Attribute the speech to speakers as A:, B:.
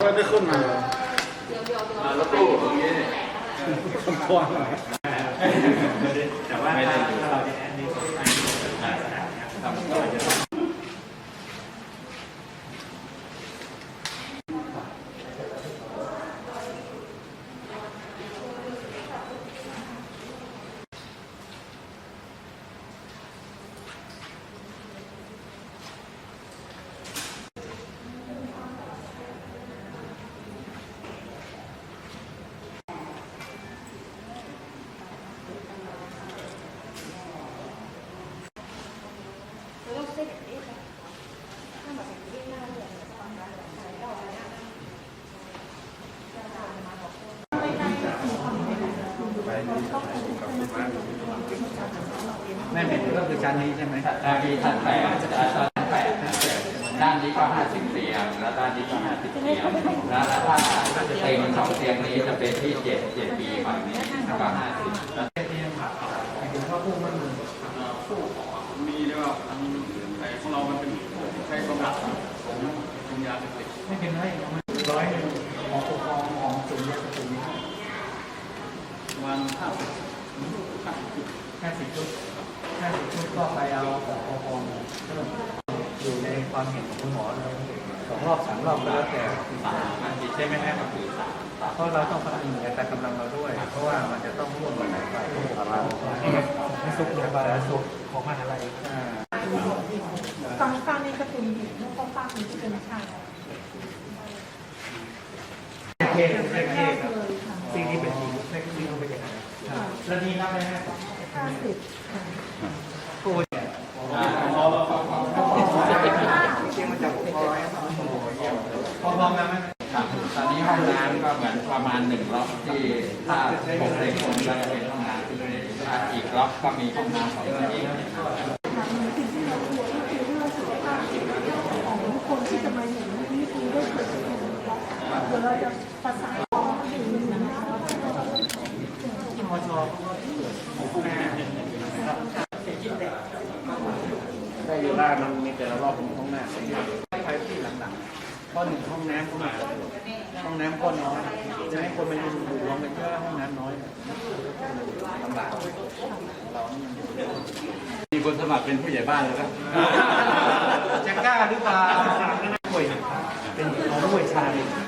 A: ก็ได้ขึ้นมา
B: แล้วตู้อย่างนี้
A: สมควรหน่อย
B: แต่ว่าไม่ได้ดูเราจะแอนดี้ทำต่อจะ
C: แม่เป็นก็คือชั้นนี้ใช่ไหม
B: ด้านนี้ชั้นแปดด้านแปดด้านนี้ก็ห้าสิบเตียงแล้วด้านนี้ก็ห้าสิบเตียงแล้วถ้าเตียงสองเตียงนี้จะเป็นที่เจ็ดเจ็ดปีฝั่งนี้แล้วก็ห้าสิบ
C: คุณพ่อพูดมันสู้
A: มีเรียกว่า ของเรามันเป็นใช้กำลังของของยาเสพติด
C: ไม่เป็นไรมันร้อยหนึ่งของปกครองของศูนยาเสพติดนี้
A: ประมาณห้าสิบ
C: ห้าสิบชุดห้าสิบชุดก็ไปเอาของปกครองเพิ่มอยู่ในความเห็นของคุณหมอเลยสองรอบสามรอบก็แล้วแต่
B: ใช่ไหมครับคือสาม
C: เพราะเราต้องคำนึงในแต่กำลังเราด้วย เพราะว่ามันจะต้องร่วมกันหลายฝ่ายไม่สุกเลยบาสุกของมันอะไรอ่า
D: ฟังฟังในกระตุ้นเห็นแล้วก็ฟังในที่เป็นชาติ
C: เท่เท่เท่ครับสิ่งนี้เป็นจริงเท่ที่เขาไปอย่างนั้นแล้วนี่นับไหมฮะ
D: ห้าสิบ
C: กูเนี่ยเชียงมาจากพอพอพอมาไหม
B: ครับตอนนี้ห้องน้ำก็เหมือนประมาณหนึ่งล็อกที่ถ้าผมเล็กผมก็จะเป็นห้องน้ำที่ถ้าอีกล็อกก็มีห้องน้ำของตัวเอง
D: สิ่งที่เราควรก็คือเรื่องสุขภาพของคน ที่จะมาเห็นนี่คือได้เกิดขึ้นเดี๋ยวเราจะประสาน
C: ได้อยู่ได้มันมีแต่ละรอบของห้องน้ำไปที่หลังๆข้อหนึ่งห้องน้ำก็มาห้องน้ำก็น้อยจะให้คนมาอยู่รวมกันเยอะห้องน้ำน้อยลำบากเรามี
A: คนสมัครเป็นผู้ใหญ่บ้านแล้วครับ
C: จะกล้าหรือเปล่า ด้